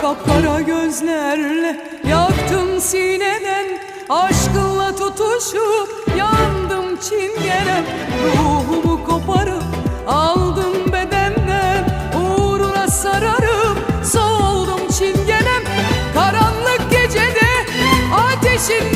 Kapkara gözlerle yaktım sineden Aşkınla tutuşup yandım çingenem Ruhumu koparıp aldım bedenden Uğruna sararım soğudum çingenem. Karanlık gecede ateşin